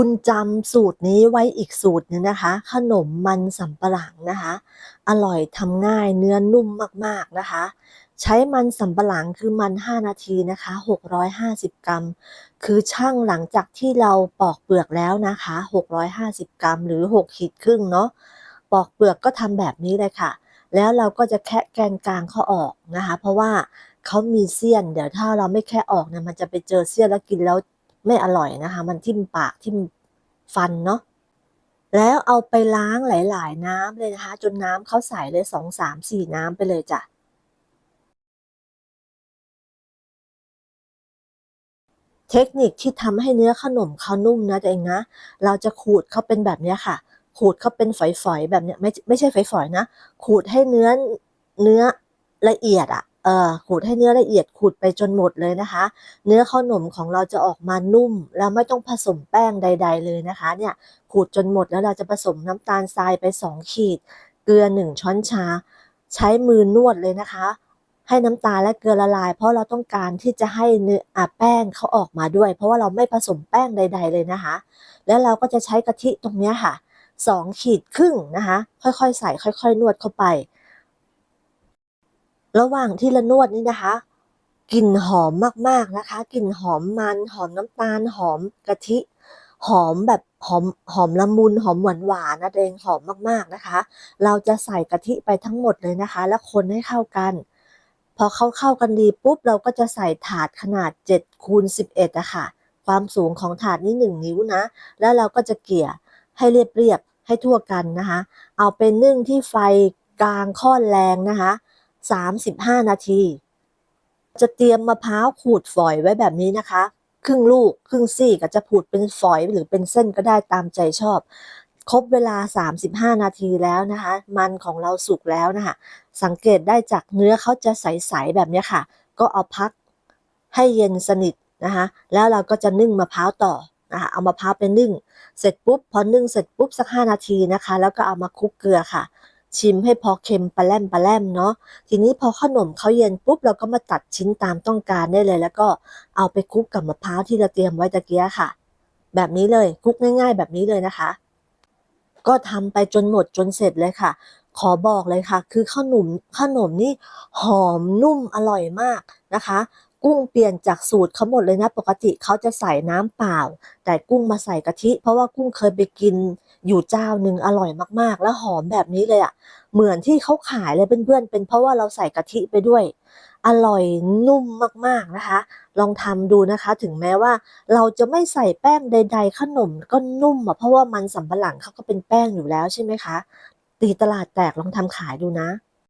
คุณจำสูตรนี้ไว้อีกสูตรนึงนะคะ ขนมมันสำปะหลังนะคะ อร่อยทำง่ายเนื้อนุ่มมากๆนะคะ ใช้มันสำปะหลังคือมัน 5 นาทีนะคะ 650 กรัม คือช่างหลังจากที่เราปอกเปลือกแล้วนะคะ 650 กรัม หรือ 6 ขีดครึ่งเนาะปอกเปลือกก็ทำแบบนี้เลยค่ะ แล้วเราก็จะแคะแกนกลางเขาออกนะคะ เพราะว่าเขามีเสี้ยน เดี๋ยวถ้าเราไม่แคะออกเนี่ยมันจะไปเจอเสี้ยนแล้วกินแล้ว ไม่อร่อยนะคะ มันทิ่มปากทิ่มฟันเนาะแล้วเอาไปล้างหลาย ๆ น้ำเลยนะคะ จนน้ำเขาใสเลย2 3 4น้ำไปเลยจ้ะเทคนิคที่ทำให้เนื้อขนมเขานุ่มนะตัวเองนะ เราจะขูดเขาเป็นแบบนี้ค่ะ ขูดเขาเป็นฝอยๆแบบเนี้ยไม่ไม่ใช่ฝอยๆนะ ขูดให้เนื้อเนื้อละเอียดอะ เออขูดให้เนื้อละเอียดขูดไปจนหมดเลยนะคะ เนื้อข้าวหนมของเราจะออกมานุ่ม แล้วไม่ต้องผสมแป้งใด ๆ เลยนะคะ เนี่ยขูดจนหมดแล้วเราจะผสมน้ำตาลทรายไป 2 ขีด เกลือ 1 ช้อนชา ใช้มือนวดเลยนะคะ ให้น้ำตาลและเกลือละลาย เพราะเราต้องการที่จะให้เนื้ออแป้งเขาออกมาด้วย เพราะว่าเราไม่ผสมแป้งใด ๆ เลยนะคะ แล้วเราก็จะใช้กะทิตรงนี้ค่ะ2ขีดครึ่งนะคะ ค่อยๆ ใส่ค่อย ๆ นวดเข้าไป ระหว่างที่เรานวดนี่นะคะกลิ่นหอมมากๆนะคะกลิ่นหอมมันหอมน้ำตาลหอมกะทิ หอมแบบหอมหอมละมุนหอมหวานๆนะตัวเองหอมมากๆนะคะ เราจะใส่กะทิไปทั้งหมดเลยนะคะ แล้วคนให้เข้ากัน พอเขาเข้ากันดีปุ๊บเราก็จะใส่ถาดขนาด7คูณ11อะค่ะ ความสูงของถาดนี้1นิ้วนะ แล้วเราก็จะเกลี่ยให้เรียบๆให้ทั่วกันนะคะ เอาไปนึ่งที่ไฟกลางค่อนแรงนะคะ 35 นาที จะเตรียมมะพร้าวขูดฝอยไว้แบบนี้นะคะ ครึ่งลูกครึ่งซี่ก็จะขูดเป็นฝอยหรือเป็นเส้นก็ได้ตามใจชอบ ครบเวลา 35 นาทีแล้วนะคะ มันของเราสุกแล้วนะคะ สังเกตได้จากเนื้อเขาจะใสๆแบบนี้ค่ะ ก็เอาพักให้เย็นสนิทนะคะ แล้วเราก็จะนึ่งมะพร้าวต่อนะคะเอามะพร้าวไปนึ่ง เสร็จปุ๊บพอนึ่งเสร็จปุ๊บสัก 5 นาทีนะคะ แล้วก็เอามาคลุกเกลือค่ะ ชิมให้พอเค็มปะแลมปะแลมเนาะทีนี้พอขนมเขาเย็นปุ๊บเราก็มาตัดชิ้นตามต้องการได้เลย แล้วก็เอาไปคลุกกับมะพร้าวที่เราเตรียมไว้ตะเกียค่ะ แบบนี้เลยคลุกง่าย ๆ แบบนี้เลยนะคะ ก็ทำไปจนหมดจนเสร็จเลยค่ะ ขอบอกเลยค่ะ คือขนมขนมนี่หอมนุ่มอร่อยมากนะคะ กุ้งเปลี่ยนจากสูตรเขาหมดเลยนะ ปกติเขาจะใส่น้ำเปล่า แต่กุ้งมาใส่กะทิ เพราะว่ากุ้งเคยไปกินอยู่เจ้าหนึ่งอร่อยมากๆ แล้วหอมแบบนี้เลยอะเหมือนที่เขาขายเลยเพื่อนๆเป็นเพราะว่าเราใส่กะทิไปด้วย อร่อยนุ่มมากๆนะคะ ลองทำดูนะคะ ถึงแม้ว่า เราจะไม่ใส่แป้งใด ๆ ขนมก็นุ่มอะเพราะว่ามันสำปะหลังเขาก็เป็นแป้งอยู่แล้วใช่ไหมคะตีตลาดแตกลองทำขายดูนะ